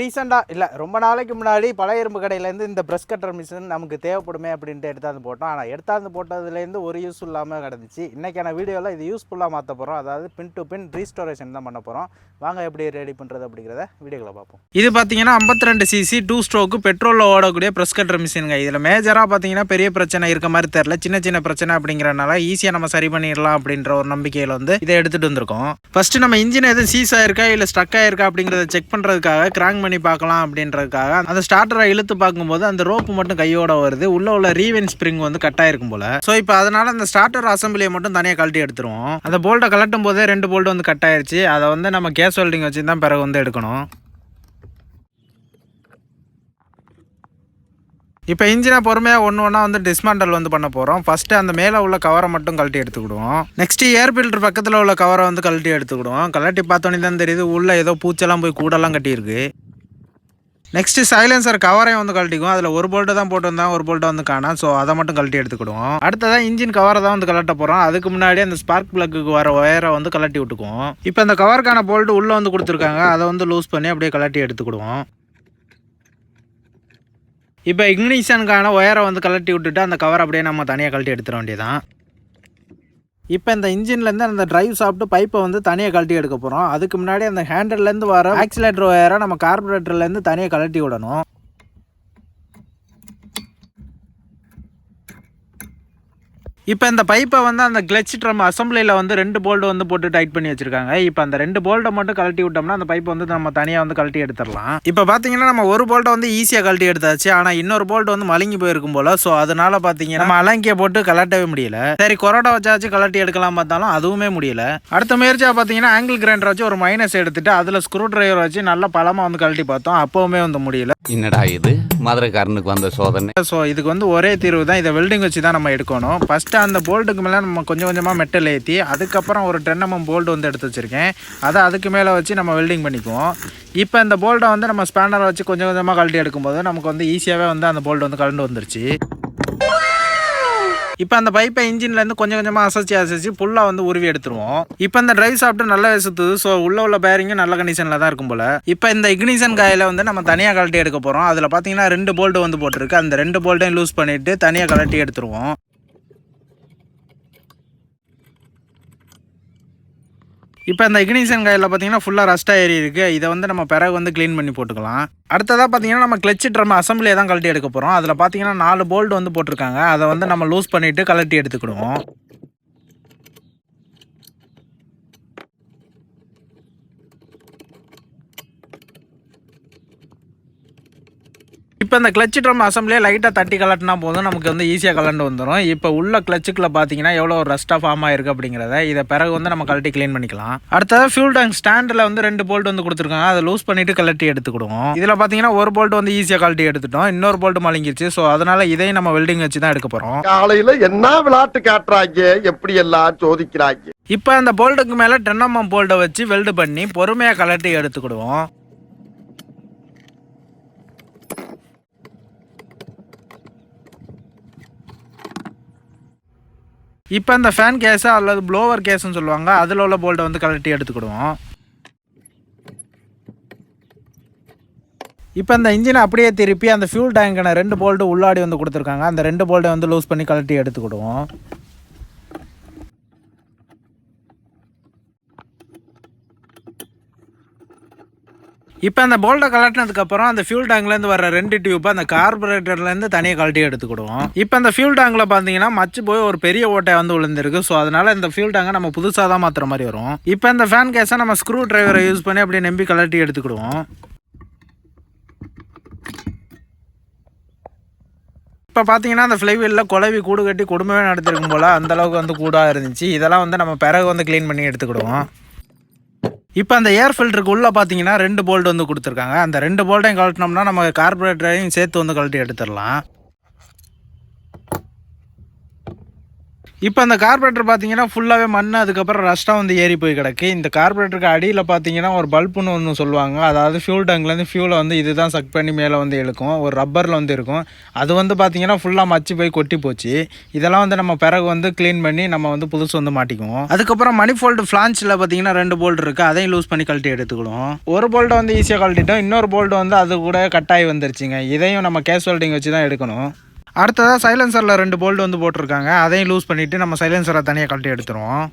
ரீசெண்டாக இல்லை ரொம்ப நாளைக்கு முன்னாடி பழைய இரும்பு கடையிலேருந்து இந்த ப்ரெஷ் கட்டர் மிஷின் நமக்கு தேவைப்படுமே அப்படின்ட்டு எடுத்தாந்து போட்டோம். ஆனால் எடுத்தாந்து போட்டதுலேருந்து ஒரு யூஸ் இல்லாமல் கிடந்துச்சு. இன்றைக்கான வீடியோவில் இது யூஸ்ஃபுல்லாக மாற்ற போகிறோம் அதாவது பின் டு பின் ரீஸ்டோரேஷன் தான் பண்ண போகிறோம் வாங்க எப்படி ரெடி பண்ணுறது அப்படிங்கிறத வீடியோவில் பார்ப்போம். இது பார்த்தீங்கன்னா 52 ரெண்டு சிசி டூ ஸ்ட்ரோக்கு பெட்ரோலில் ஓடக்கூடிய ப்ரெஷ் கட்டர் மிஷினுங்க இதில் மேஜராக பார்த்தீங்கன்னா பெரிய பிரச்சனை இருக்க மாதிரி தெரில சின்ன சின்ன பிரச்சனை அப்படிங்கிறனால ஈஸியாக நம்ம சரி பண்ணிடலாம் அப்படின்ற ஒரு நம்பிக்கையில் வந்து இதை எடுத்துகிட்டு வந்திருக்கோம். ஃபஸ்ட்டு நம்ம இன்ஜின் எதுவும் சீஸ் ஆயிருக்கா இல்லை ஸ்டக் ஆயிருக்கா அப்படிங்கிறத செக் பண்ணுறதுக்காக கிராங் பண்ணி பார்க்கலாம் அப்படின்றதுக்காக அந்த ஸ்டார்டரை இழுத்து பார்க்கும்போது அந்த ரோப்பு மட்டும் கையோட வருது. உள்ள உள்ள ரீவென் ஸ்ப்ரிங் வந்து கட் ஆயிருக்கும் போல. ஸோ இப்போ அதனால அந்த ஸ்டார்டர் அசம்பிளியை மட்டும் தனியாக கழட்டி எடுத்துருவோம். அந்த போல்ட்டை கலட்டும் போதே ரெண்டு போல்ட் வந்து கட் ஆயிருச்சு. அதை வந்து நம்ம கேஸ் வெல்டிங் வச்சு தான் பிறகு வந்து எடுக்கணும். இப்போ இன்ஜினை பொறுமையாக ஒன்று ஒன்றா வந்து டிஸ்மாண்டல் வந்து பண்ண போகிறோம் ஃபஸ்ட்டு அந்த மேலே உள்ள கவரை மட்டும் கழட்டி எடுத்துக்கிடுவோம். நெக்ஸ்ட்டு ஏர் ஃபில்டர் பக்கத்தில் உள்ள கவரை வந்து கழட்டி எடுத்துக்கிடுவோம். கழட்டி பார்த்தோன்னே தான் தெரியுது உள்ளே ஏதோ பூச்செல்லாம் போய் கூடெல்லாம் கட்டியிருக்கு. நெக்ஸ்ட்டு சைலன்சர் கவரையும் வந்து கழட்டிக்கும் அதில் ஒரு போல்ட்டு தான் போட்டிருந்தா ஒரு போல்ட்டை வந்து காணும் ஸோ அதை மட்டும் கழட்டி எடுத்துக்கிடுவோம். அடுத்ததான் இன்ஜின் கவரை தான் வந்து கலட்ட போகிறோம் அதுக்கு முன்னாடி அந்த ஸ்பார்க் பிளக்குக்கு வர ஒயரை வந்து கலட்டி விட்டுக்குவோம். இப்போ இந்த கவருக்கான போல்ட்டு உள்ளே வந்து கொடுத்துருக்காங்க. அதை வந்து லூஸ் பண்ணி அப்படியே கலட்டி எடுத்துக்கிடுவோம். இப்போ இக்னிஷனுக்கான ஒயரை வந்து கழட்டி விட்டுட்டு அந்த கவர் அப்படியே நம்ம தனியாக கழட்டி எடுத்துட வேண்டியதான் இப்போ இந்த இன்ஜின்லேருந்து அந்த டிரைவ் சாப்பிட்டு பைப்பை வந்து தனியாக கழட்டி எடுக்க போகிறோம் அதுக்கு முன்னாடி அந்த ஹேண்டல்லேருந்து வர ஆக்சிலேட்டர் ஒயரை நம்ம கார்பரேட்டர்லேருந்து தனியாக கழட்டி விடணும். இப்போ இந்த பைப்பை வந்து அந்த கிளச் ட்ரம் அசம்பிளியில் வந்து ரெண்டு போல்டு வந்து போட்டு டைட் பண்ணி வச்சிருக்காங்க. இப்போ அந்த ரெண்டு போல்ட்டை மட்டும் கழட்டி விட்டோம்னா அந்த பைப்பை வந்து நம்ம தனியாக வந்து கழட்டி எடுத்துடலாம். இப்போ பார்த்தீங்கன்னா நம்ம ஒரு போல்ட்டை வந்து ஈஸியாக கழட்டி எடுத்தாச்சு. ஆனால் இன்னொரு போல்ட் வந்து மலங்கி போயிருக்கும் போல. ஸோ அதனால பார்த்தீங்கன்னா நம்ம அலங்கிய போட்டு கலட்டவே முடியல. சரி கொரோடா வச்சாச்சு கலட்டி எடுக்கலாம் பார்த்தாலும் அதுவுமே முடியல. அடுத்த முயற்சியாக பார்த்தீங்கன்னா ஆங்கிள் கிரைண்டர் வச்சு ஒரு மைனஸ் எடுத்துட்டு அதில் ஸ்க்ரூ டிரைவர் வச்சு நல்லா பழமாக வந்து கழட்டி பார்த்தோம். அப்போவுமே வந்து முடியல. என்னடா இது? மதுரைக்காரனுக்கு வந்த சோதனை. ஸோ இதுக்கு வந்து ஒரே தீர்வு தான். இதை வெல்டிங் வச்சு தான் நம்ம எடுக்கணும். ஃபஸ்ட்டு அந்த போல்ட்டுக்கு மேலே நம்ம கொஞ்சம் கொஞ்சமாக மெட்டல் ஏற்றி அதுக்கப்புறம் ஒரு டென் எம்எம் mm வந்து எடுத்து வச்சுருக்கேன். அதை அதுக்கு மேலே வச்சு நம்ம வெல்டிங் பண்ணிக்குவோம். இப்போ இந்த போல்ட்டை வந்து நம்ம ஸ்பேனரை வச்சு கொஞ்சம் கொஞ்சமாக கழட்டி எடுக்கும்போது நமக்கு வந்து ஈஸியாகவே வந்து அந்த போல்ட் வந்து கலண்டு வந்துருச்சு. இப்போ அந்த பைப்பை இன்ஜின்லேருந்து கொஞ்சம் கொஞ்சமாக அசைச்சு அசைச்சு ஃபுல்லாக வந்து உருவி எடுத்துருவோம். இப்போ இந்த ட்ரைவ் சாப்பிட்டு நல்லா சுற்றுது ஸோ உள்ள உள்ள பேரிங்கும் நல்ல கண்டிஷனில் தான் இருக்கும் போல். இப்போ இந்த இக்னிஷன் காயில் வந்து நம்ம தனியாக கழட்டி எடுக்க போகிறோம் அதில் பார்த்தீங்கன்னா ரெண்டு போல்ட்டு வந்து போட்டிருக்கு. அந்த ரெண்டு போல்ட்டையும் லூஸ் பண்ணிவிட்டு தனியாக கழட்டி எடுத்துருவோம். இப்போ இந்த இக்னிஷன் காயில் பார்த்தீங்கன்னா ஃபுல்லாக ரஸ்ட்டாக ஏறி இருக்குது இதை வந்து நம்ம பிறகு வந்து க்ளீன் பண்ணி போட்டுக்கலாம். அடுத்ததாக பார்த்தீங்கன்னா நம்ம கிளச்சு ட்ரம் அசம்பிளியை தான் கழட்டி எடுக்க போகிறோம் அதில் பார்த்தீங்கன்னா நாலு போல்டு வந்து போட்டிருக்காங்க. அதை வந்து நம்ம லூஸ் பண்ணிவிட்டு கழட்டி எடுத்துக்கிடுவோம். இப்போ இந்த கிளச்சு ட்ரம் அசம்பிளியே லைட்டாக தட்டி கலட்டினா போதும் நமக்கு வந்து ஈஸியாக கலண்டு வந்துடும் இப்போ உள்ள கிளச்சுக்குள்ள பார்த்தீங்கன்னா எவ்வளோ ஒரு ரஸ்ட்டாக ஃபார்ம் ஆயிருக்கு அப்படிங்கிறத இதை பிறகு வந்து நம்ம கழட்டி க்ளீன் பண்ணிக்கலாம். அடுத்தது ஃபியூல் டேங்க் ஸ்டாண்டில் வந்து ரெண்டு போல்ட் வந்து கொடுத்துருக்காங்க. அதை லூஸ் பண்ணிட்டு கழட்டி எடுத்துக்கிடுவோம். இதில் பார்த்தீங்கன்னா ஒரு போல்ட் வந்து ஈஸியாக கழட்டி எடுத்துட்டோம். இன்னொரு போல்ட் மலங்கிருச்சு ஸோ அதனால இதையும் நம்ம வெல்டிங் வச்சு தான் எடுக்க போகிறோம் காலையில என்ன விளையாட்டு காட்டுறாங்க? எப்படி எல்லாம் சோதிக்கிறாங்க? இப்போ அந்த போல்ட்டுக்கு மேலே டென் எம்எம் போல்ட்டை வச்சு வெல்டு பண்ணி பொறுமையாக கலட்டி எடுத்துக்கிடுவோம். இப்போ அந்த ஃபேன் கேஸை அல்லது ப்ளோவர் கேஸ்ன்னு சொல்லுவாங்க அதில் உள்ள போல்ட்டை வந்து கலட்டி எடுத்துக்கிடுவோம். இப்போ அந்த இன்ஜினை அப்படியே திருப்பி அந்த ஃபியூல் டேங்கான ரெண்டு போல்ட்டு உள்ளாடி வந்து கொடுத்துருக்காங்க. அந்த ரெண்டு போல்ட்டை வந்து லூஸ் பண்ணி கலட்டி எடுத்துக்கிடுவோம். இப்போ அந்த போல்ட்டை கலட்டினதுக்கப்புறம் அந்த ஃபியூல் டேங்க்லேருந்து வர ரெண்டு டியூப் அந்த கார்பரேட்டர்லேருந்து தனியாக கழட்டி எடுத்துக்கிடுவோம். இப்போ அந்த ஃபியூல் டேங்கில் பார்த்தீங்கன்னா மச்சு போய் ஒரு பெரிய ஓட்டை வந்து விழுந்திருக்கு. ஸோ அதனால இந்த ஃபியூல் டேங்கை நம்ம புதுசாக தான் மாற்றுற மாதிரி வரும். இப்போ இந்த ஃபேன் கேஸை நம்ம ஸ்க்ரூ டிரைவரை யூஸ் பண்ணி அப்படியே நம்பி கலட்டி எடுத்துக்கிடுவோம். இப்போ பார்த்தீங்கன்னா அந்த ஃப்ளைவீலில் குழவி கூடு கட்டி கொடுமையாக நடத்திருக்கும் போல் அந்த அளவுக்கு வந்து கூடாக இருந்துச்சு. இதெல்லாம் வந்து நம்ம பிறகு வந்து க்ளீன் பண்ணி எடுத்துக்கிடுவோம். இப்போ அந்த ஏர் ஃபில்டருக்கு உள்ளே பார்த்தீங்கன்னா ரெண்டு போல்டு வந்து கொடுத்துருக்காங்க. அந்த ரெண்டு போல்ட்டையும் கழட்டினோம்னா நம்ம கார்பரேட்டரையும் சேர்த்து வந்து கழட்டி எடுத்துடலாம். இப்போ அந்த கார்பரேட்டர் பார்த்தீங்கன்னா ஃபுல்லாகவே மண் அதுக்கப்புறம் ரஸ்ட்டாக வந்து ஏறி போய் கிடக்கு. இந்த கார்பரேட்டருக்கு அடியில் பார்த்தீங்கன்னா ஒரு பல்புன்னு ஒன்று சொல்லுவாங்க. அதாவது ஃபியூல் டேங்க்லேருந்து ஃபியூலை வந்து இதுதான் சக் பண்ணி மேலே வந்து இழுக்கும். ஒரு ரப்பரில் வந்து இருக்கும். அது வந்து பார்த்தீங்கன்னா ஃபுல்லாக மச்சு போய் கொட்டி போச்சு. இதெல்லாம் வந்து நம்ம பிறகு வந்து க்ளீன் பண்ணி நம்ம வந்து புதுசு வந்து மாட்டிக்குவோம். அதுக்கப்புறம் மணி ஃபோல்டு ஃப்ளான்ச்சில் பார்த்தீங்கன்னா ரெண்டு போல்ட் இருக்குது அதையும் லூஸ் பண்ணி கழட்டி எடுத்துக்கணும் ஒரு போல்ட்டை வந்து ஈஸியாக கழட்டிட்டோம். இன்னொரு போல்டு வந்து அது கூட கட்டாயி வந்துருச்சுங்க. இதையும் நம்ம கேஸ் வெல்டிங் வச்சு தான் எடுக்கணும். அடுத்ததாக சைலன்சரில் ரெண்டு போல்டு வந்து போட்டிருக்காங்க. அதையும் லூஸ் பண்ணிவிட்டு நம்ம சைலன்சரை தனியாக கழட்டி எடுத்துருவோம்.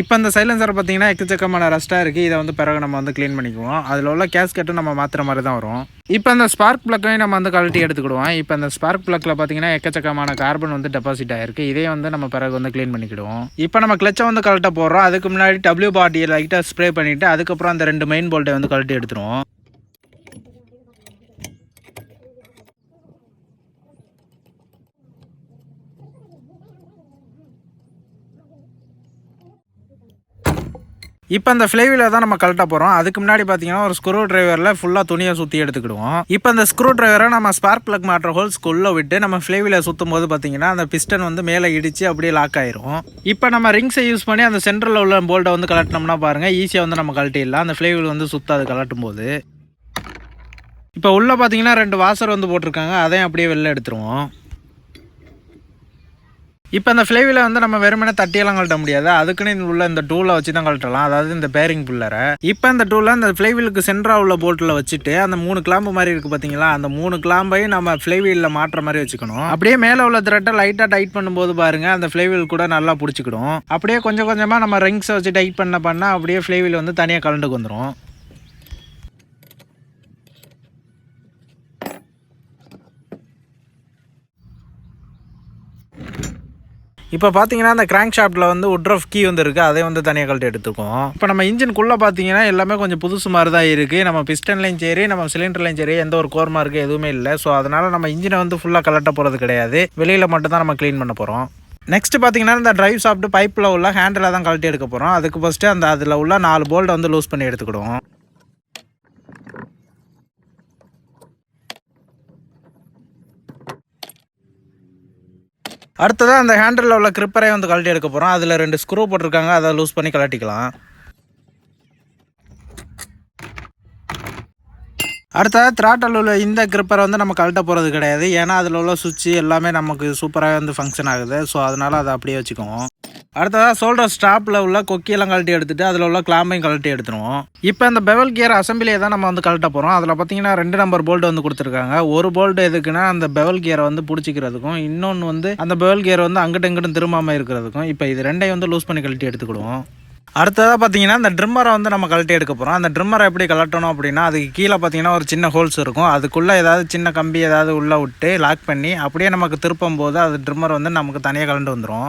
இப்போ இந்த சைலன்சர் பார்த்தீங்கன்னா எக்கச்சக்கமான ரஸ்ட்டாக இருக்குது இதை வந்து பிறகு நம்ம வந்து க்ளீன் பண்ணிக்குவோம். அதில் உள்ள கேஸ்கெட்டும் நம்ம மாற்றுற மாதிரி தான் வரும். இப்போ அந்த ஸ்பார்க் ப்ளக்கையும் நம்ம வந்து கழட்டி எடுத்துக்கிடுவோம். இப்போ அந்த ஸ்பார்க் ப்ளக்கில் பார்த்தீங்கன்னா எக்கச்சக்கமான கார்பன் வந்து டெபாசிட் ஆயிருக்கு. இதே வந்து நம்ம பிறகு வந்து க்ளீன் பண்ணிக்கிடுவோம். இப்போ நம்ம கிளச்சை வந்து கழட்ட போடுறோம். அதுக்கு முன்னாடி டபிள்யூ பாட்டியை லைட்டாக ஸ்ப்ரே பண்ணிவிட்டு அதுக்கப்புறம் அந்த ரெண்டு மெயின் போல்ட்டை வந்து கழட்டி எடுத்துருவோம். இப்போ அந்த ஃப்ளைவீலர் தான் நம்ம கழட்ட போகிறோம் அதுக்கு முன்னாடி பார்த்தீங்கன்னா ஒரு ஸ்க்ரூ டிரைவரில் ஃபுல்லாக துணியை சுற்றி எடுத்துக்கிடுவோம். இப்போ அந்த ஸ்க்ரூ டிரைவரை நம்ம ஸ்பார்க் ப்ளக் மாட்டுற ஹோல்ஸ்க்குள்ளே விட்டு நம்ம ஃப்ளைவீலர் சுற்றும் போது பார்த்தீங்கன்னா அந்த பிஸ்டன் வந்து மேலே இடித்து அப்படியே லாக் ஆயிரும். இப்போ நம்ம ரிங்ஸை யூஸ் பண்ணி அந்த சென்டரில் உள்ள போல்ட்டை வந்து கலட்டினோம்னா பாருங்கள் ஈஸியாக வந்து நம்ம கழட்டிடலாம். அந்த ஃப்ளைவீல் வந்து சுத்தாது கலட்டும் போது இப்போ உள்ளே பார்த்தீங்கன்னா ரெண்டு வாசர் வந்து போட்டிருக்காங்க. அதையும் அப்படியே வெளில எடுத்துருவோம். இப்போ அந்த ஃப்ளேவில் வந்து நம்ம வெறுமனே தட்டியெல்லாம் கழட்ட முடியாது. அதுக்குன்னு இந்த உள்ள இந்த டூலை வச்சு தான் கழட்டலாம். அதாவது இந்த பேரிங் புல்லரை இப்போ இந்த டூலை அந்த ஃப்ளேவிலுக்கு சென்ட்ரா உள்ள போட்டில் வச்சுட்டு அந்த மூணு கிளாம்பு மாதிரி இருக்குது பார்த்தீங்களா அந்த மூணு கிளாம்பையும் நம்ம ஃப்ளேவீலில் மாட்டுற மாதிரி வச்சுக்கணும். அப்படியே மேலே உள்ள த்ரெட்டை லைட்டாக டைட் பண்ணும்போது பாருங்க அந்த ஃப்ளேவில் கூட நல்லா பிடிச்சிக்கிடும். அப்படியே கொஞ்சம் கொஞ்சமாக நம்ம ரிங்ஸை வச்சு டைட் பண்ண பண்ண அப்படியே ஃப்ளேவில் வந்து தனியாக கலண்டுக்கு வந்துடும் இப்போ பார்த்தீங்கன்னா அந்த கிராங்க் ஷாப்ட்டில் வந்து உட்ரஃப் கீ வந்து இருக்குது அதே வந்து தனியாக கழட்டி எடுத்துக்கோம் இப்போ நம்ம இன்ஜின்குள்ளே பார்த்தீங்கன்னா எல்லாமே கொஞ்சம் புதுசு மாதிரி தான் இருக்குது நம்ம பிஸ்டன்லையும் சரி நம்ம சிலிண்டர்லையும் சரி எந்த ஒரு கோர்மா இருக்குது எதுவுமே இல்லை. ஸோ அதனால் நம்ம இன்ஜினை வந்து ஃபுல்லாக கலட்ட போகிறது கிடையாது. வெளியில் மட்டும் தான் நம்ம க்ளீன் பண்ண போகிறோம் நெக்ஸ்ட் பார்த்தீங்கன்னா இந்த ட்ரைவ் சாப்பிட்டு பைப்பில் உள்ள ஹேண்டில் தான் கழட்டி எடுக்க போகிறோம் அதுக்கு ஃபஸ்ட்டு அந்த அதில் உள்ள நாலு போல்ட்டை வந்து லூஸ் பண்ணி எடுத்துக்கிடுவோம். அடுத்ததாக அந்த ஹேண்டலில் உள்ள கிரிப்பரை வந்து கழட்டி எடுக்க போகிறோம் அதில் ரெண்டு ஸ்க்ரூ போட்டிருக்காங்க. அதை லூஸ் பண்ணி கழட்டிக்கலாம். அடுத்தது த்ராட்டலில் உள்ள இந்த கிரிப்பரை வந்து நம்ம கழட்ட போகிறது கிடையாது. ஏன்னா அதில் உள்ள சுவிட்சு எல்லாமே நமக்கு சூப்பராக வந்து ஃபங்க்ஷன் ஆகுது. ஸோ அதனால் அதை அப்படியே வச்சுக்குவோம். அடுத்ததாக சோல்டர் ஸ்டாப்பில் உள்ள கொக்கியெல்லாம் கழட்டி எடுத்துகிட்டு அதில் உள்ள கிளாம்பையும் கழட்டி எடுத்துருவோம். இப்போ இந்த பெவல் கியர் அசம்பிளியை தான் நம்ம வந்து கழட்ட போகிறோம் அதில் பார்த்தீங்கன்னா ரெண்டு நம்பர் போல்ட் வந்து கொடுத்துருக்காங்க. ஒரு போல்ட் எதுக்குன்னா அந்த பெவல் கியரை வந்து பிடிச்சிக்கிறதுக்கும் இன்னொன்று வந்து அந்த பெவல் கியர் வந்து அங்கிட்டும் இங்கிட்டும் திரும்பாமல் இருக்கிறதுக்கும் இப்போ இது ரெண்டையும் வந்து லூஸ் பண்ணி கழட்டி எடுத்துக்கிடுவோம். அடுத்ததாக பார்த்தீங்கன்னா அந்த ட்ரிம்மரை வந்து நம்ம கழட்டி எடுக்க போகிறோம் அந்த ட்ரிம்மரை எப்படி கழட்டணும் அப்படின்னா அதுக்கு கீழே பார்த்தீங்கன்னா ஒரு சின்ன ஹோல்ஸ் இருக்கும். அதுக்குள்ளே ஏதாவது சின்ன கம்பி ஏதாவது உள்ளே விட்டு லாக் பண்ணி அப்படியே நமக்கு திருப்பும் போது அது ட்ரிம்மர் வந்து நமக்கு தனியாக கலண்டு வந்துடும்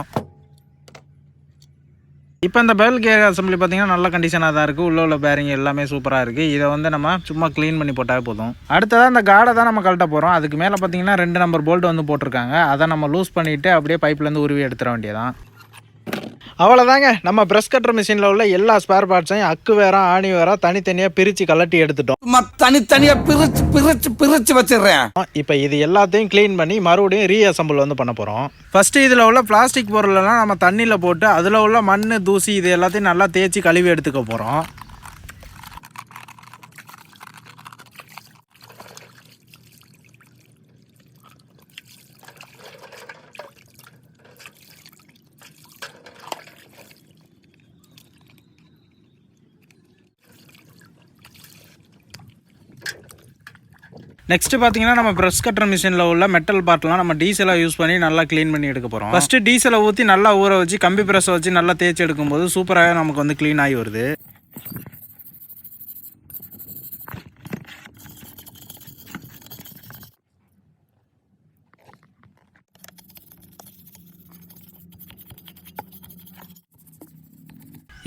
இப்போ இந்த பெல் கேர் அசம்பிளி பார்த்தீங்கன்னா நல்ல கண்டிஷனாக தான் இருக்குது உள்ள உள்ள பேரிங் எல்லாமே சூப்பராக இருக்குது இதை வந்து நம்ம சும்மா க்ளீன் பண்ணி போட்டால் போதும். அடுத்ததாக இந்த காடை தான் நம்ம கழட்ட போகிறோம் அதுக்கு மேலே பார்த்தீங்கன்னா ரெண்டு நம்பர் போல்ட் வந்து போட்டிருக்காங்க. அதை நம்ம லூஸ் பண்ணிவிட்டு அப்படியே பைப்லேருந்து உருவி எடுத்துட வேண்டியதான் அவ்வளோதாங்க நம்ம ப்ரெஸ் கட்டர் மிஷினில் உள்ள எல்லா ஸ்பேர் பார்ட்ஸையும் அக்கு வேற ஆணி வேற தனித்தனியாக பிரித்து கலட்டி எடுத்துட்டோம். தனித்தனியா பிரிச்சு பிரிச்சு பிரிச்சு வச்சிடுறேன். இப்போ இது எல்லாத்தையும் க்ளீன் பண்ணி மறுபடியும் ரீஅசம்பிள் வந்து பண்ண போகிறோம் ஃபஸ்ட்டு இதில் உள்ள பிளாஸ்டிக் பொருளெல்லாம் நம்ம தண்ணியில் போட்டு அதில் உள்ள மண் தூசி இது எல்லாத்தையும் நல்லா தேய்ச்சி கழுவி எடுத்துக்க போகிறோம் நெக்ஸ்ட் பார்த்தீங்கன்னா நம்ம ப்ரெஷ் கட்டர் மிஷினில் உள்ள மெட்டல் பார்ட்லாம் நம்ம டீசலாக யூஸ் பண்ணி நல்லா க்ளீன் பண்ணி எடுக்க போகிறோம் ஃபஸ்ட்டு டீசலை ஊற்றி நல்லா ஊற வச்சு கம்பி ப்ரெஸ்ஸை வச்சு நல்லா தேய்ச்சி எடுக்கும்போது சூப்பராக நமக்கு வந்து க்ளீன் ஆகி வருது.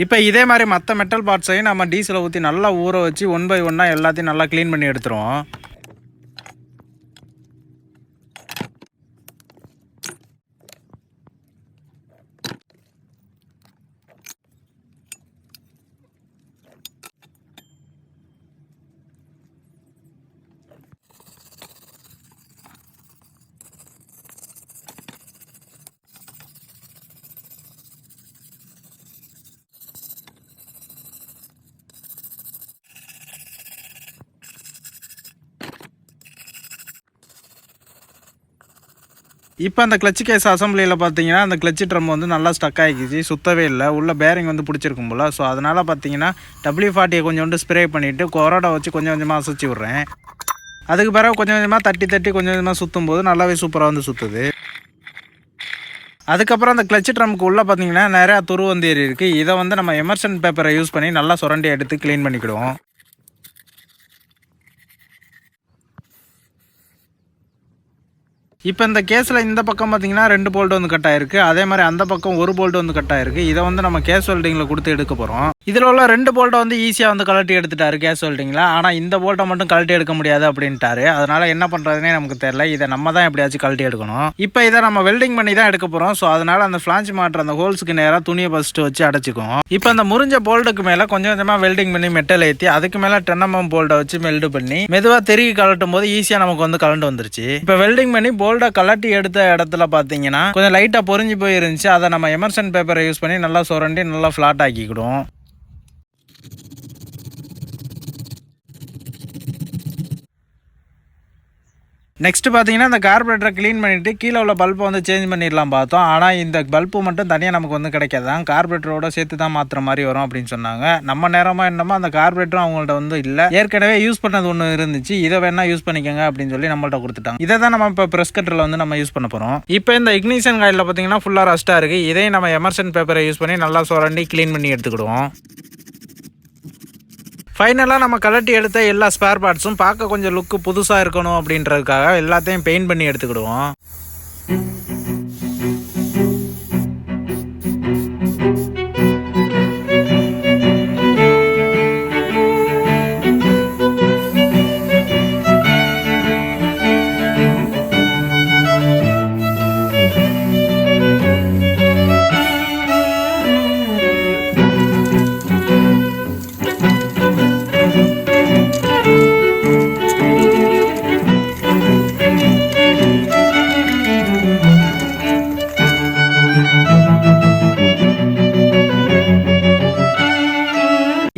இப்போ இதே மாதிரி மற்ற மெட்டல் பார்ட்ஸையும் நம்ம டீசலை ஊற்றி நல்லா ஊற வச்சு ஒன் பை ஒன்னாக எல்லாத்தையும் நல்லா க்ளீன் பண்ணி எடுத்துருவோம். இப்போ அந்த கிளச்சு கேஸ் அசம்பிளியில் பார்த்தீங்கன்னா அந்த கிளச்சு ட்ரம் வந்து நல்லா ஸ்டக் ஆகிக்கிச்சு சுத்தவே இல்லை. உள்ள பேரிங் வந்து பிடிச்சிருக்கும் போல். ஸோ அதனால் பார்த்தீங்கன்னா டபிள்யூ ஃபார்ட்டியை கொஞ்சோண்டு ஸ்ப்ரே பண்ணிவிட்டு கொரோடா வச்சு கொஞ்சம் கொஞ்சமாக அசைச்சி விட்றேன். அதுக்கு பிறகு கொஞ்சம் கொஞ்சமாக தட்டி தட்டி கொஞ்சம் கொஞ்சமாக சுற்றும் போது நல்லாவே சூப்பராக வந்து சுற்றுது அதுக்கப்புறம் அந்த கிளச்சு ட்ரம்க்கு உள்ளே பார்த்தீங்கன்னா நிறையா துரு வந்து ஏறி இருக்குது இதை வந்து நம்ம எமர்சன் பேப்பரை யூஸ் பண்ணி நல்லா சுரண்டி எடுத்து க்ளீன் பண்ணிக்கிடுவோம். இப்போ இந்த கேஸில் இந்த பக்கம் பார்த்தீங்கன்னா ரெண்டு போல்ட் வந்து கட் ஆயிருக்கு. அதே மாதிரி அந்த பக்கம் ஒரு போல்ட் வந்து கட் ஆயிருக்கு. இதை வந்து நம்ம கேஸ் வெல்டிங்கில் கொடுத்து எடுக்க போகிறோம் இதில் உள்ள ரெண்டு போல்ட்டை வந்து ஈஸியாக வந்து கழட்டி எடுத்துட்டாரு கேஸ் வெல்டிங்கில் ஆனால் இந்த போல்ட்டை மட்டும் கழட்டி எடுக்க முடியாது அப்படின்ட்டாரு. அதனால் என்ன பண்ணுறதுனே நமக்கு தெரியல. இதை நம்ம தான் எப்படியாச்சும் கழட்டி எடுக்கணும். இப்போ இதை நம்ம வெல்டிங் பண்ணி தான் எடுக்க போகிறோம் ஸோ அதனால் அந்த ஃப்ளாஞ்ச் மாட்டுற அந்த ஹோல்ஸுக்கு நேராக துணியை ஃபஸ்ட்டு வச்சு அடைச்சிக்கும் இப்போ அந்த முறிஞ்ச போல்ட்டுக்கு மேலே கொஞ்சம் கொஞ்சமாக வெல்டிங் பண்ணி மெட்டல் ஏற்றி அதுக்கு மேலே டென் எம்எம் போல்ட்டை வச்சு மெல்டு பண்ணி மெதுவாக தெருகி கழட்டும் போது ஈஸியாக நமக்கு வந்து கலண்டு வந்துருச்சு. இப்போ வெல்டிங் பண்ணி கோல்டை கலட்டி எடுத்த இடத்துல பார்த்தீங்கன்னா கொஞ்சம் லைட்டாக பொறிஞ்சு போயிருந்துச்சு. அதை நம்ம எமர்சன் பேப்பரை யூஸ் பண்ணி நல்லா சுரண்டி நல்லா ஃப்ளாட் ஆக்கிக்கிடும் நெக்ஸ்ட் பார்த்தீங்கன்னா இந்த கார்பரேட்டரை க்ளீன் பண்ணிவிட்டு கீழே உள்ள பல்பை வந்து சேஞ்ச் பண்ணிடலாம் பார்த்தோம். ஆனால் இந்த பல்பு மட்டும் தனியாக நமக்கு வந்து கிடைக்காதான் கார்பரேட்டரோட சேர்த்து தான் மாற்றுற மாதிரி வரும் அப்படின்னு சொன்னாங்க. நம்ம நேரமாக என்னமோ அந்த கார்பரேட்டரும் அவங்கள்ட்ட வந்து இல்லை. ஏற்கனவே யூஸ் பண்ணது ஒன்று இருந்துச்சு. இதை வேணால் யூஸ் பண்ணிக்கோங்க அப்படின்னு சொல்லி நம்மள்ட்ட கொடுத்துட்டாங்க. இதை தான் நம்ம இப்போ ப்ரெஸ் கட்டரில் வந்து நம்ம யூஸ் பண்ண போகிறோம் இப்போ இந்த இக்னிஷன் காயில் பார்த்தீங்கன்னா ஃபுல்லாக ரஸ்ட்டாக இருக்குது இதையும் நம்ம எமர்சன் பேப்பரை யூஸ் பண்ணி நல்லா சுரண்டி க்ளீன் பண்ணி எடுத்துக்கிடுவோம். ஃபைனலாக நம்ம கலட்டி எடுத்த எல்லா ஸ்பேர் பார்ட்ஸும் பார்க்க கொஞ்சம் லுக்கு புதுசாக இருக்கணும் அப்படின்றதுக்காக எல்லாத்தையும் பெயிண்ட் பண்ணி எடுத்துக்கிடுவோம்.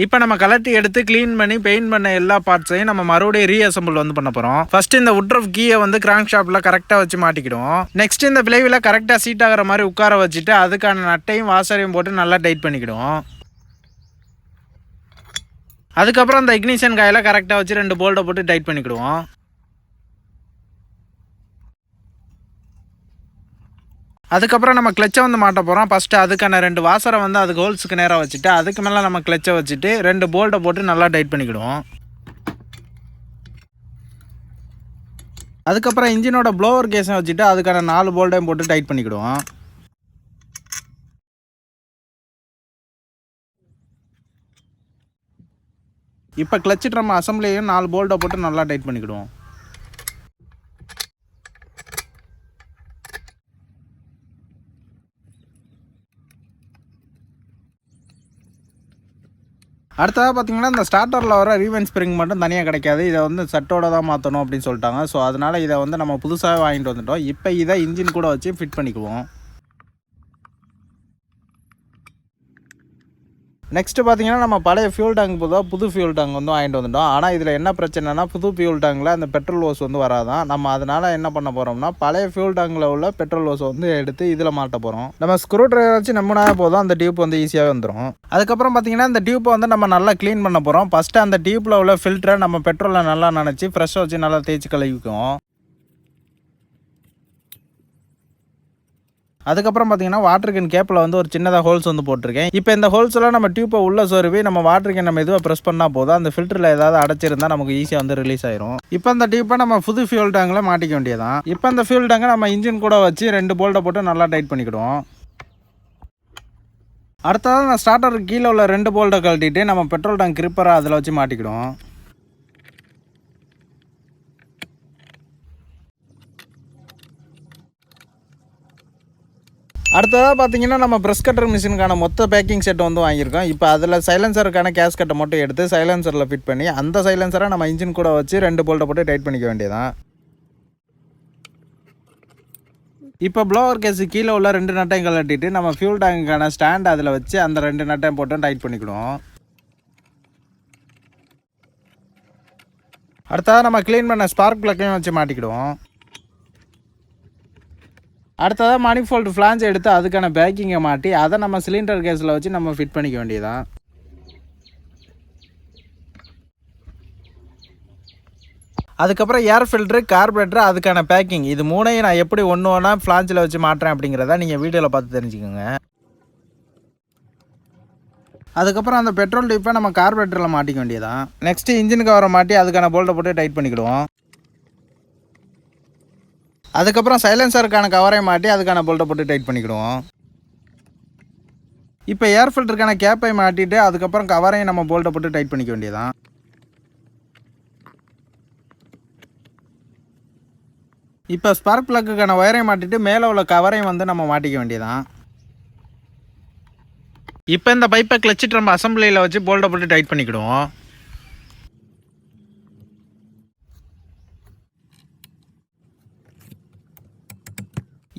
இப்போ நம்ம கலட்டி எடுத்து க்ளீன் பண்ணி பெயிண்ட் பண்ண எல்லா பார்ட்ஸையும் நம்ம மறுபடியும் ரீஅசம்பிள் வந்து பண்ண போகிறோம் ஃபர்ஸ்ட் இந்த உட்ரஃப் கீயை வந்து கிராங்க் ஷாப்பில் கரெக்டாக வச்சு மாட்டிக்கிடுவோம். நெக்ஸ்ட் இந்த விளைவில் கரெக்டாக சீட் ஆகிற மாதிரி உட்கார வச்சுட்டு அதுக்கான நட்டையும் வாசரையும் போட்டு நல்லா டைட் பண்ணிக்கிடுவோம். அதுக்கப்புறம் அந்த இக்னிஷன் காயில் கரெக்டாக வச்சு ரெண்டு போல்ட்டை போட்டு டைட் பண்ணிக்கிடுவோம். அதுக்கப்புறம் நம்ம கிளச்சை வந்து மாட்ட போகிறோம் ஃபஸ்ட்டு அதுக்கான ரெண்டு வாசரை வந்து அதுக்கு ஹோல்ஸுக்கு நேராக வச்சுட்டு அதுக்கு மேலே நம்ம கிளச்சை வச்சுட்டு ரெண்டு போல்ட்டை போட்டு நல்லா டைட் பண்ணிக்கிடுவோம். அதுக்கப்புறம் இன்ஜினோட ப்ளோவர் கேஸை வச்சுட்டு அதுக்கான நாலு போல்ட்டையும் போட்டு டைட் பண்ணிக்கிடுவோம். இப்போ கிளச்சு ட்ரம் அசம்பிளியையும் நாலு போல்ட்டை போட்டு நல்லா டைட் பண்ணிக்கிடுவோம். அடுத்ததாக பார்த்தீங்கன்னா இந்த ஸ்டார்டரில் வர ரீவன் ஸ்ப்ரிங் மட்டும் தனியாக கிடைக்காது. இதை வந்து செட்டோட தான் மாற்றணும் அப்படின்னு சொல்லிட்டாங்க. ஸோ அதனால் இதை வந்து நம்ம புதுசாக வாங்கிட்டு வந்துட்டோம். இப்போ இதை இன்ஜின் கூட வச்சு ஃபிட் பண்ணிக்குவோம். நெக்ஸ்ட்டு பார்த்தீங்கன்னா நம்ம பழைய ஃபியூல் டேங்க் புதுவாக புது ஃபியூல் டேங்க் வந்து வாங்கிட்டு வந்துட்டோம். ஆனால் இதில் என்ன பிரச்சனைனா புது ஃபியூல் டேங்கில் அந்த பெட்ரோல் ஓஸ் வந்து வராதான். நம்ம அதனால் என்ன பண்ண போகிறோம்னா பழைய ஃபியூல் டேங்கில் உள்ள பெட்ரோல் ஓஸ் வந்து எடுத்து இதில் மாட்ட போகிறோம் நம்ம ஸ்க்ரூ ட்ரைவர் வச்சு நம்மனா போதும். அந்த டியூப் வந்து ஈஸியாகவே வந்துடும் அதுக்கப்புறம் பார்த்தீங்கன்னா இந்த டியூப்பை வந்து நம்ம நல்லா க்ளீன் பண்ண போகிறோம் ஃபஸ்ட்டு அந்த டியூப்பில் உள்ள ஃபில்டரை நம்ம பெட்ரோலில் நல்லா நினச்சி ஃப்ரெஷ்ஷாக வச்சு நல்லா தேய்ச்சி கழுவிக்குவோம். அதுக்கப்புறம் பார்த்தீங்கன்னா வாட்டர் கேன் கேப்பில் வந்து ஒரு சின்னதாக ஹோல்ஸ் வந்து போட்டிருக்கேன். இப்போ இந்த ஹோல்ஸ்லாம் நம்ம டியூப்பை உள்ள சொருவி நம்ம வாட்டர் கேன் நம்ம எதுவாக ப்ரெஸ் பண்ணால் போதும். அந்த ஃபில்டரில் ஏதாவது அடைச்சிருந்தால் நமக்கு ஈஸியாக வந்து ரிலீஸ் ஆயிரும். இப்போ அந்த டியூப்பை நம்ம புது ஃபியூல் டேங்கில் மாட்டிக்க வேண்டியதான் இப்போ அந்த ஃபியூல் டேங்கை நம்ம இன்ஜின் கூட வச்சு ரெண்டு போல்ட்டை போட்டு நல்லா டைட் பண்ணிக்கிடுவோம். அடுத்ததாக நான் ஸ்டார்டருக்கு கீழே உள்ள ரெண்டு போல்ட்டை கழட்டிட்டு நம்ம பெட்ரோல் டேங்க் கிரிப்பரை அதில் வச்சு மாட்டிக்கிடுவோம். அடுத்ததாக பார்த்தீங்கன்னா நம்ம ப்ரெஸ் கட்டர் மிஷினுக்கான மொத்த பேக்கிங் செட் வந்து வாங்கியிருக்கோம். இப்போ அதில் சைலன்சருக்கான கேஸ் கட்டை மட்டும் எடுத்து சைலன்சரில் ஃபிட் பண்ணி அந்த சைலன்சரை நம்ம இன்ஜின் கூட வச்சு ரெண்டு போல்ட்டை போட்டு டைட் பண்ணிக்க வேண்டியதான் இப்போ ப்ளோவர் கேஸு கீழே உள்ள ரெண்டு நட்டையும் கழட்டிட்டு நம்ம ஃபியூல் டேங்குக்கான ஸ்டாண்ட் அதில் வச்சு அந்த ரெண்டு நட்டையும் போட்டு டைட் பண்ணிக்கிடுவோம். அடுத்ததாக நம்ம க்ளீன் பண்ண ஸ்பார்க் ப்ளக்கையும் வச்சு மாட்டிக்கிடுவோம். அடுத்ததாக மணிஃபோல்டு ஃப்ளான்ஸ் எடுத்து அதுக்கான பேக்கிங்கை மாட்டி அதை நம்ம சிலிண்டர் கேஸில் வச்சு நம்ம ஃபிட் பண்ணிக்க வேண்டியதான் அதுக்கப்புறம் ஏர் ஃபில்ட்ரு கார்பரேட்டர் அதுக்கான பேக்கிங் இது மூணையும் நான் எப்படி ஒன்று ஒன்றா ஃப்ளான்ஸில் வச்சு மாட்டுறேன் அப்படிங்கிறத நீங்கள் வீடியோவில் பார்த்து தெரிஞ்சுக்கோங்க. அதுக்கப்புறம் அந்த பெட்ரோல் டிப்பை நம்ம கார்பரேட்டரில் மாட்டிக்க வேண்டியதான் நெக்ஸ்ட்டு இன்ஜின் கவரை மாட்டி அதுக்கான போல்ட்டை போட்டு டைட் பண்ணிக்கிடுவோம். அதுக்கப்புறம் சைலன்சருக்கான கவரை மாட்டி அதுக்கான போல்ட்டை போட்டு டைட் பண்ணிக்கிடுவோம். இப்போ ஏர் ஃபில்டருக்கான கேப்பை மாட்டிட்டு அதுக்கப்புறம் கவரையும் நம்ம போல்ட்டை போட்டு டைட் பண்ணிக்க வேண்டியதான் இப்போ ஸ்பார்க் ப்ளக்குக்கான ஒயரையும் மாட்டிட்டு மேலே உள்ள கவரையும் வந்து நம்ம மாட்டிக்க வேண்டியதான் இப்போ இந்த பைப்பை கிளச்சிட்டு நம்ம அசம்பிளியில் வச்சு போல்ட்டை போட்டு டைட் பண்ணிக்கிடுவோம்.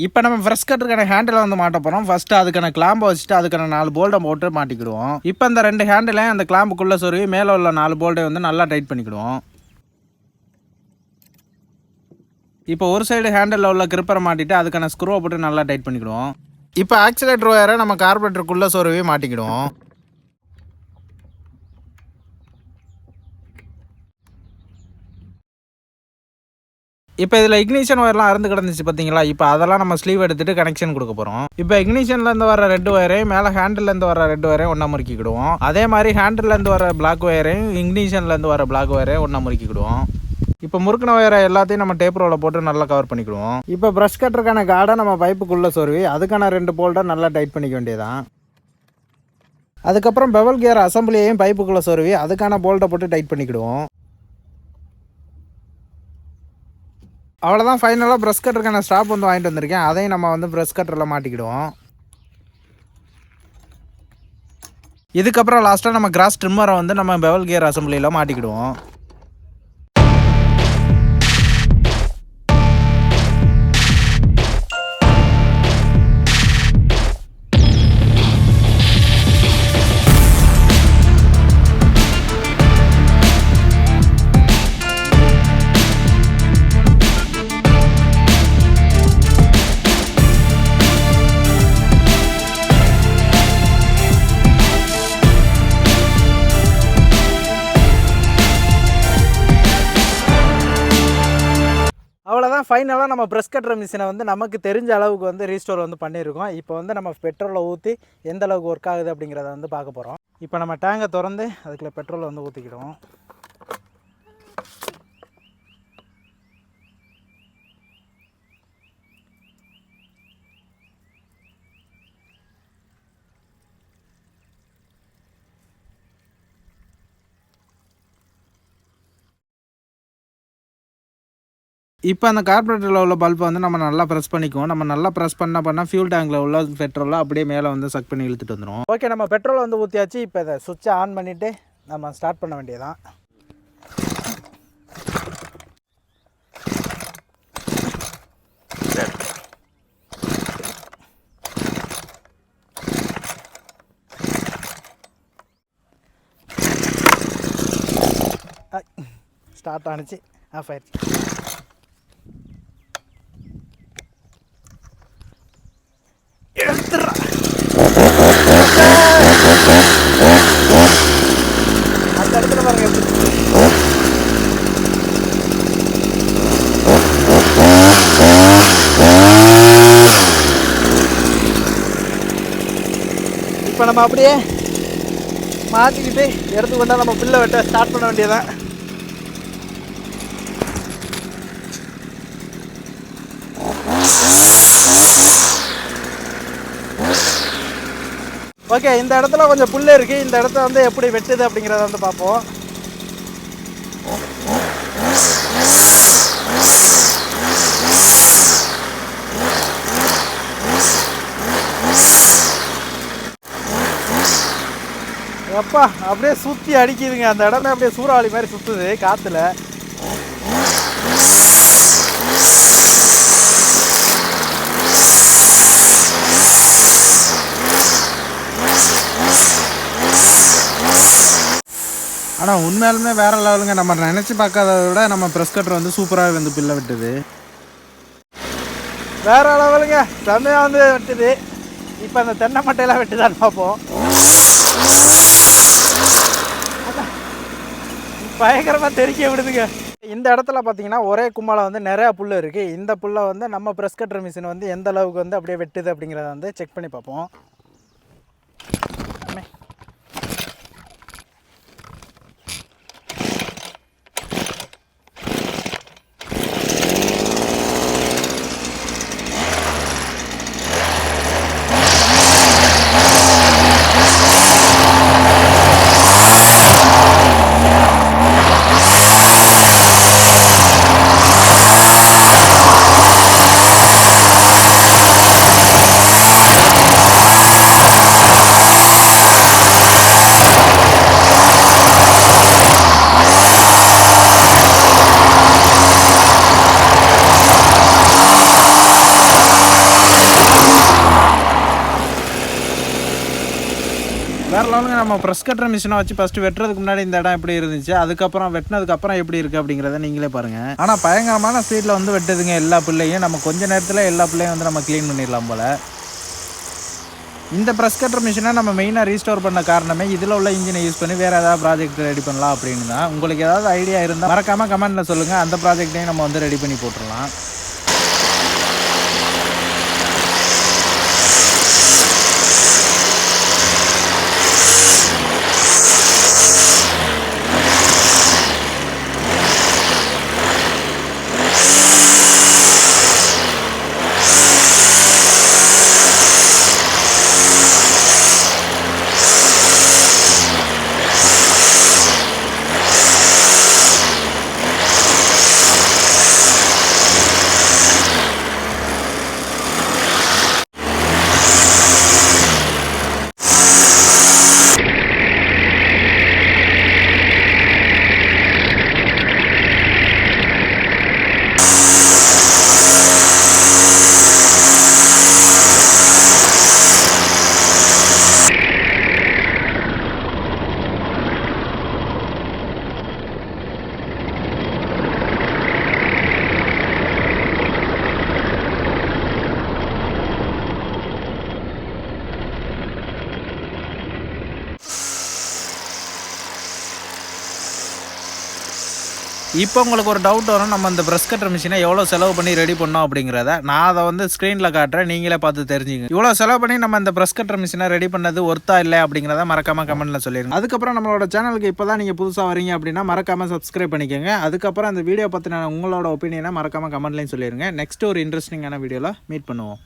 இப்போ நம்ம ஃப்ரெஷ் கட்டுக்கான ஹேண்டில் வந்து மாட்ட போகிறோம் ஃபஸ்ட்டு அதுக்கான கிளாம்பை வச்சுட்டு அதுக்கான நாலு போல்ட்டை போட்டு மாட்டிக்கிடுவோம். இப்போ இந்த ரெண்டு ஹேண்டிலையும் அந்த கிளாம்புக்குள்ளே சொருவி மேலே உள்ள நாலு போல்ட்டை வந்து நல்லா டைட் பண்ணிக்கிடுவோம். இப்போ ஒரு சைடு ஹேண்டில் உள்ள கிரிப்பரை மாட்டிட்டு அதுக்கான ஸ்க்ரூவை போட்டு நல்லா டைட் பண்ணிக்கிடுவோம். இப்போ ஆக்சிலேட்டர் ஒயரை நம்ம கார்பரேட்டருக்குள்ளே சொருவி மாட்டிக்கிடுவோம். இப்போ இதில் இக்னிஷன் ஒயர்லாம் அறுந்து கிடந்துச்சு பார்த்தீங்களா இப்போ அதெல்லாம் நம்ம ஸ்லீவ் எடுத்துட்டு கனெக்ஷன் கொடுக்க போகிறோம் இப்போ இக்னிஷன்லேருந்து வர ரெட் ஒயரையும் மேலே ஹேண்டில்லேருந்து வர ரெட் ஒயரையும் ஒன்றா முறுக்கிக்கிடுவோம். அதே மாதிரி ஹேண்டில்லேருந்து வர பிளாக் ஒயரையும் இக்னிஷன்லேருந்து வர பிளாக் ஒயரையும் ஒன்றா முறுக்கிக்கிடுவோம். இப்போ முறுக்கின ஒயரை எல்லாத்தையும் நம்ம டேப் ரோவில் போட்டு நல்லா கவர் பண்ணிக்கிடுவோம். இப்போ ப்ரஷ் கட்டருக்கான காடை நம்ம பைப்புக்குள்ளே சொருவி அதுக்கான ரெண்டு போல்டை நல்லா டைட் பண்ணிக்க வேண்டியதான் அதுக்கப்புறம் பெவல் கியர் அசம்பிளியையும் பைப்புக்குள்ளே சொருவி அதுக்கான போல்ட்டை போட்டு டைட் பண்ணிக்கிடுவோம். அவ்வளோதான் ஃபைனலாக ப்ரெஷ் கட்டருக்கான ஸ்டாப் வந்து வாங்கிட்டு வந்திருக்கேன். அதையும் நம்ம வந்து ப்ரெஷ் கட்டரில் மாட்டிக்கிடுவோம். இதுக்கப்புறம் லாஸ்ட்டாக நம்ம கிராஸ் ட்ரிம்மரை வந்து நம்ம பெவல் கியர் அசம்பிளியில் மாட்டிக்கிடுவோம். ஃபைனலாக நம்ம ப்ரெஷ் கட்டுற மிஷினை வந்து நமக்கு தெரிஞ்ச அளவுக்கு வந்து ரீஸ்டோர் வந்து பண்ணியிருக்கோம். இப்போ வந்து நம்ம பெட்ரோலை ஊற்றி எந்த அளவுக்கு ஒர்க் ஆகுது அப்படிங்கிறத வந்து பார்க்க போகிறோம் இப்போ நம்ம டேங்கை திறந்து அதுக்குள்ளே பெட்ரோலை வந்து ஊற்றிக்கிடுவோம் இப்போ அந்த கார்பரேட்டரில் உள்ள பல்பை வந்து நம்ம நல்லா ப்ரெஸ் பண்ணிக்குவோம். நம்ம நல்லா ப்ரெஸ் பண்ண பண்ணால் ஃபியூல் டேங்கில் உள்ள பெட்ரோலை அப்படியே மேலே வந்து சக் பண்ணி இழுத்துட்டு வந்துடும் ஓகே நம்ம பெட்ரோல் வந்து ஊற்றியாச்சு இப்போ இதை சுவிட்சை ஆன் பண்ணிவிட்டு நம்ம ஸ்டார்ட் பண்ண வேண்டியதான் ஸ்டார்ட் ஆனிச்சு. ஆஃப் ஆயிடுச்சு எடுத்துடுறா அந்த இடத்துல பாருங்க எப்படி இப்போ நம்ம அப்படியே மாற்றிக்கிட்டு எடுத்து கொண்டா நம்ம பில்லை வெட்ட ஸ்டார்ட் பண்ண வேண்டியதான் ஓகே இந்த இடத்துல கொஞ்சம் புல் இருக்குது இந்த இடத்த வந்து எப்படி வெட்டுது அப்படிங்கிறத வந்து பார்ப்போம். எப்பா அப்படியே சுற்றி அடிக்குதுங்க. அந்த இடமே அப்படியே சூறாவளி மாதிரி சுற்றுது காற்றுல ஆனால் உண்மையாலுமே வேற லெவலுங்க. நம்ம நினச்சி பார்க்காதத விட நம்ம ப்ரெஸ் கட்டர் வந்து சூப்பராக வந்து பில்லை விட்டுது. வேற லெவலுங்க. செம்மையாக வந்து வெட்டுது. இப்போ அந்த தென்னை மட்டையெல்லாம் வெட்டுதான்னு பார்ப்போம். பயங்கரமாக தெறிக்க விடுதுங்க. இந்த இடத்துல பார்த்தீங்கன்னா ஒரே கும்மால வந்து நிறையா புல் இருக்குது இந்த புல்லை வந்து நம்ம ப்ரெஸ் கட்டுற மிஷின் வந்து எந்த அளவுக்கு வந்து அப்படியே வெட்டுது அப்படிங்கிறத வந்து செக் பண்ணி பார்ப்போம். நம்ம ப்ரெஸ் கட்டுற மிஷினை வச்சு ஃபஸ்ட்டு வெட்டுறதுக்கு முன்னாடி இந்த இடம் எப்படி இருந்துச்சு? அதுக்கப்புறம் வெட்டினதுக்கு அப்புறம் எப்படி இருக்குது அப்படிங்கிறத நீங்களே பாருங்கள் ஆனால் பயங்கரமான ஸ்பீடில் வந்து வெட்டுதுங்க எல்லா பிள்ளையும் நம்ம கொஞ்ச நேரத்தில் எல்லா பிள்ளையும் வந்து நம்ம க்ளீன் பண்ணிடலாம் போல். இந்த ப்ரெஸ் கட்டர் மிஷினை நம்ம மெயினாக ரீஸ்டோர் பண்ண காரணமே இதில் உள்ள இன்ஜினை யூஸ் பண்ணி வேறு ஏதாவது ப்ராஜெக்ட் ரெடி பண்ணலாம் அப்படின்னு தான். உங்களுக்கு ஏதாவது ஐடியா இருந்தால் மறக்காமல் கமெண்ட்டில் சொல்லுங்கள் அந்த ப்ராஜெக்டையும் நம்ம வந்து ரெடி பண்ணி போட்டுடலாம். இப்போ உங்களுக்கு ஒரு டவுட் வரும் நம்ம இந்த ப்ரெஸ் கட்டர் மிஷினை எவ்வளோ செலவு பண்ணி ரெடி பண்ணோம் அப்படிங்கிறத நான் அதை வந்து ஸ்க்ரீனில் காட்டுறேன் நீங்களே பார்த்து தெரிஞ்சுங்க. இவ்வளோ செலவு பண்ணி நம்ம இந்த ப்ரெஸ் கட்டர் மிஷினை ரெடி பண்ணது ஒர்த்தா இல்லை அப்படிங்கிறத மறக்காமல் கமெண்ட்டில் சொல்லிடுங்க அதுக்கப்புறம் நம்மளோட சேனலுக்கு இப்போ தான் நீங்கள் புதுசாக வரீங்க அப்படின்னா மறக்காமல் சப்ஸ்கிரைப் பண்ணிக்கோங்க. அதுக்கப்புறம் அந்த வீடியோ பற்றின உங்களோட ஒப்பீனியனை மறக்காமல் கமெண்ட்லையும் சொல்லிடுங்க நெக்ஸ்ட் ஒரு இன்ட்ரெஸ்டிங்கான வீடியோவில் மீட் பண்ணுவோம்.